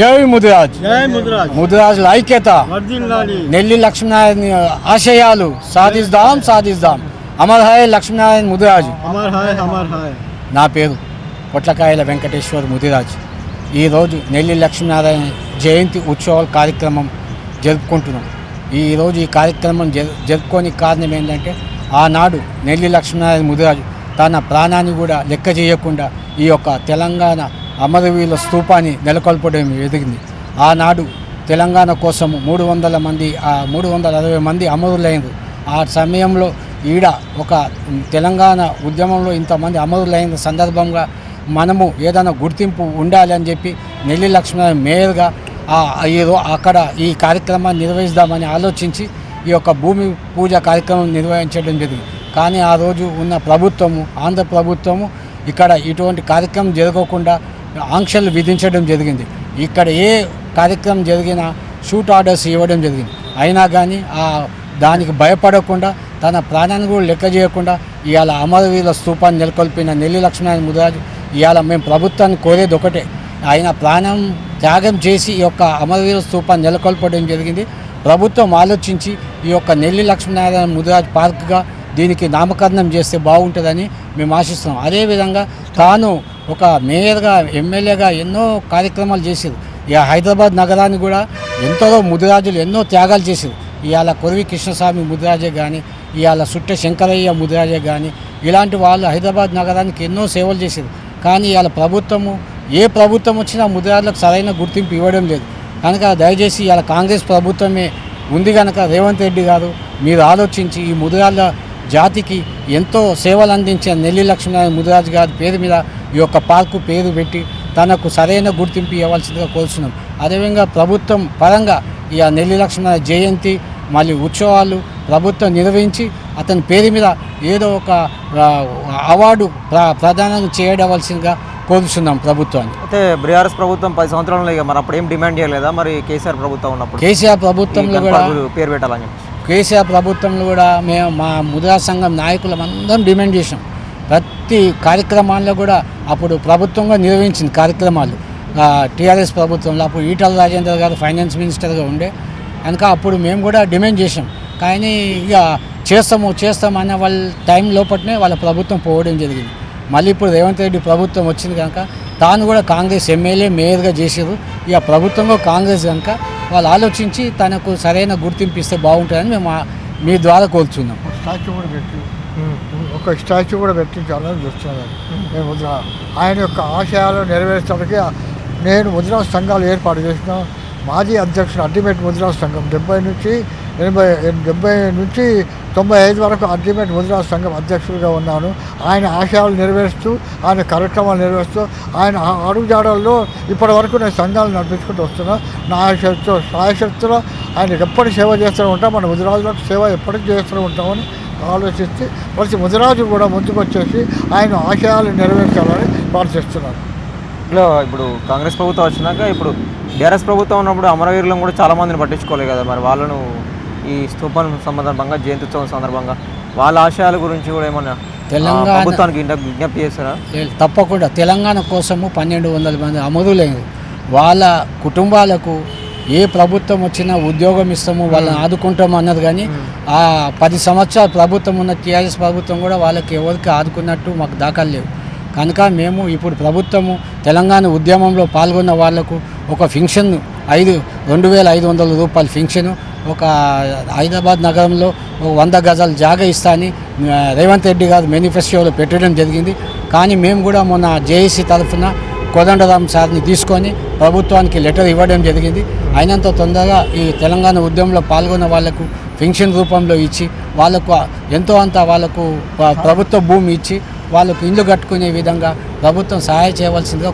జై ముదిరాజ్. ముద్రాజ్. ముదిరాజుల ఐక్యత నెల్లి లక్ష్మీనారాయణ ఆశయాలు. సాధిస్తాం సాధిస్తాం అమర్ హాయ్ లక్ష్మీనారాయణ ముదిరాజు. నా పేరు పొట్లకాయల వెంకటేశ్వర్ ముదిరాజ్. ఈరోజు నెల్లి లక్ష్మీనారాయణ జయంతి ఉత్సవాల కార్యక్రమం జరుపుకుంటున్నాం. ఈరోజు ఈ కార్యక్రమం జరు జరుపుకోని కారణం ఏంటంటే ఆనాడు నెల్లి లక్ష్మీనారాయణ ముదిరాజు తన ప్రాణాన్ని కూడా లెక్క చేయకుండా ఈ యొక్క తెలంగాణ అమరవీరుల స్తూపాన్ని నెలకొల్పడం ఎదిగింది. ఆనాడు తెలంగాణ కోసము మూడు వందల మంది ఆ మూడు వందల అరవై మంది అమరులైనరు. ఆ సమయంలో ఈడ ఒక తెలంగాణ ఉద్యమంలో ఇంతమంది అమరులైన సందర్భంగా మనము ఏదైనా గుర్తింపు ఉండాలి అని చెప్పి నెల్లి లక్ష్మణ మేయర్గా ఏదో అక్కడ ఈ కార్యక్రమాన్ని నిర్వహిద్దామని ఆలోచించి ఈ యొక్క భూమి పూజ కార్యక్రమం నిర్వహించడం జరిగింది. కానీ ఆ రోజు ఉన్న ప్రభుత్వము ఆంధ్ర ప్రభుత్వము ఇక్కడ ఇటువంటి కార్యక్రమం జరగకుండా ఆంక్షలు విధించడం జరిగింది. ఇక్కడ ఏ కార్యక్రమం జరిగినా షూట్ ఆర్డర్స్ ఇవ్వడం జరిగింది. అయినా కానీ ఆ దానికి భయపడకుండా తన ప్రాణాన్ని కూడా లెక్క చేయకుండా ఇవాళ అమరవీరుల స్తూపాన్ని నెలకొల్పిన నెల్లి లక్ష్మీనారాయణ ముదిరాజు ఇవాళ మేము ప్రభుత్వాన్ని కోరేది ఒకటే. ఆయన ప్రాణం త్యాగం చేసి ఈ యొక్క అమరవీర స్తూపాన్ని నెలకొల్పడం జరిగింది. ప్రభుత్వం ఆలోచించి ఈ యొక్క నెల్లి లక్ష్మీనారాయణ ముదిరాజ్ పార్క్గా దీనికి నామకరణం చేస్తే బాగుంటుందని మేము ఆశిస్తున్నాం. అదేవిధంగా తాను ఒక మేయర్గా ఎమ్మెల్యేగా ఎన్నో కార్యక్రమాలు చేశారు. ఇక హైదరాబాద్ నగరాన్ని కూడా ఎంతో ముదిరాజులు ఎన్నో త్యాగాలు చేశారు. ఇవాళ కొరవి కృష్ణస్వామి ముదిరాజే కానీ ఇవాళ సుట్టె శంకరయ్య ముదిరాజే కానీ ఇలాంటి వాళ్ళు హైదరాబాద్ నగరానికి ఎన్నో సేవలు చేశారు. కానీ ఇవాళ ప్రభుత్వము ఏ ప్రభుత్వం వచ్చినా ముదిరాజులకు సరైన గుర్తింపు ఇవ్వడం లేదు. కనుక దయచేసి ఇవాళ కాంగ్రెస్ ప్రభుత్వమే ఉంది కనుక రేవంత్ రెడ్డి గారు మీరు ఆలోచించి ఈ ముదిరాళ్ళ జాతికి ఎంతో సేవలు అందించిన నెల్లి లక్ష్మీనారాయణ ముదిరాజు గారి పేరు మీద ఈ యొక్క పార్కు పేరు పెట్టి తనకు సరైన గుర్తింపు ఇవ్వాల్సిందిగా కోరుతున్నాం అదేవిధంగా ప్రభుత్వం పరంగా ఈ నెల్లి లక్ష్మీనారాయణ జయంతి మళ్ళీ ఉత్సవాలు ప్రభుత్వం నిర్వహించి అతని పేరు మీద ఏదో ఒక అవార్డు ప్ర ప్రదానం చేయవలసిందిగా కోరుతున్నాం ప్రభుత్వాన్ని. అయితే బీఆర్ఎస్ ప్రభుత్వం పది సంవత్సరాలు ఇక మరి అప్పుడు ఏం డిమాండ్ చేయలేదా? మరి కేసీఆర్ ప్రభుత్వం ఉన్నప్పుడు? కేసీఆర్ ప్రభుత్వంలో కూడా పేరు పెట్టాలని కేసీఆర్ ప్రభుత్వంలో కూడా మేము మా ముద్రా సంఘం నాయకులం అందరం డిమాండ్ చేసాం ప్రతి కార్యక్రమాల్లో కూడా అప్పుడు ప్రభుత్వంగా నిర్వహించింది కార్యక్రమాలు టీఆర్ఎస్ ప్రభుత్వంలో అప్పుడు ఈటల రాజేందర్ గారు ఫైనాన్స్ మినిస్టర్గా ఉండే కనుక అప్పుడు మేము కూడా డిమాండ్ చేసాం కానీ ఇక చేస్తాము చేస్తాము అనే వాళ్ళ టైం లోపలనే వాళ్ళ ప్రభుత్వం పోవడం జరిగింది. మళ్ళీ ఇప్పుడు రేవంత్ రెడ్డి ప్రభుత్వం వచ్చింది కనుక తాను కూడా కాంగ్రెస్ ఎమ్మెల్యే మేయర్గా చేసారు ఇక ప్రభుత్వంలో కాంగ్రెస్ కనుక వాళ్ళు ఆలోచించి తనకు సరైన గుర్తింపు ఇస్తే బాగుంటుందని మేము మీ ద్వారా కోరుచున్నాం. ఒక స్టాచ్యూ కూడా పెట్టించాలని చూస్తున్నాను. నేను ముద్ర ఆయన యొక్క ఆశయాలు నెరవేర్చడానికి నేను ముద్రా సంఘాలు ఏర్పాటు చేసిన. మాజీ అధ్యక్షుడు అల్టిమేట్ ముద్రా సంఘం డెబ్బై నుంచి ఎనభై డెబ్బై నుంచి తొంభై ఐదు వరకు అల్టిమేట్ ముద్రా సంఘం అధ్యక్షుడిగా ఉన్నాను. ఆయన ఆశయాలు నెరవేరుస్తూ ఆయన కార్యక్రమాలు నెరవేరుస్తూ ఆయన అడుగుజాడల్లో ఇప్పటి వరకు నేను సంఘాలు నడిపించుకుంటూ వస్తున్నా. నా శక్తితో సాయశక్తిలో ఆయన ఎప్పటికీ సేవ చేస్తూనే ఉంటాం. మన ముదిరాజులకు సేవ ఎప్పటికీ చేస్తూనే ఉంటామని ఆలోచించి ప్రతి ముదిరాజు కూడా ముందుకు వచ్చేసి ఆయన ఆశయాలు నెరవేర్చాలని ప్రార్థిస్తున్నాను ఇట్లా ఇప్పుడు కాంగ్రెస్ ప్రభుత్వం వచ్చినాక ఇప్పుడు బీఆర్ఎస్ ప్రభుత్వం ఉన్నప్పుడు అమరవీరులను కూడా చాలా మందిని పట్టించుకోలేదు కదా మరి వాళ్ళను ఈ స్తూపం సందర్భంగా జయంత్యుత్సవం సందర్భంగా వాళ్ళ ఆశయాల గురించి కూడా ఏమన్నా తెలంగాణ ప్రభుత్వానికి ఇంత విజ్ఞప్తి చేస్తారా? తప్పకుండా. తెలంగాణ కోసము పన్నెండు వందల మంది అమరులైనరు వాళ్ళ కుటుంబాలకు ఏ ప్రభుత్వం వచ్చినా ఉద్యోగం ఇస్తాము వాళ్ళని ఆదుకుంటాము అన్నది కానీ ఆ పది సంవత్సరాల ప్రభుత్వం ఉన్న టీఆర్ఎస్ ప్రభుత్వం కూడా వాళ్ళకి ఎవరికి ఆదుకున్నట్టు మాకు దాఖలు లేవు. కనుక మేము ఇప్పుడు ప్రభుత్వము తెలంగాణ ఉద్యమంలో పాల్గొన్న వాళ్ళకు ఒక ఫింక్షన్ ఐదు రెండు వేల ఐదు వందల రూపాయల ఫింక్షను ఒక హైదరాబాద్ నగరంలో ఒక వంద గజాల జాగా ఇస్తా అని రేవంత్ రెడ్డి గారు మేనిఫెస్టోలో పెట్టడం జరిగింది. కానీ మేము కూడా మొన్న జేఏసీ తరఫున కోదండరాం సార్ని తీసుకొని ప్రభుత్వానికి లెటర్ ఇవ్వడం జరిగింది. అయినంత తొందరగా ఈ తెలంగాణ ఉద్యమంలో పాల్గొన్న వాళ్ళకు పెన్షన్ రూపంలో ఇచ్చి వాళ్ళకు ఎంతో అంత వాళ్ళకు ప్రభుత్వ భూమి ఇచ్చి వాళ్ళకు ఇల్లు కట్టుకునే విధంగా ప్రభుత్వం సహాయం చేయవలసిందిగా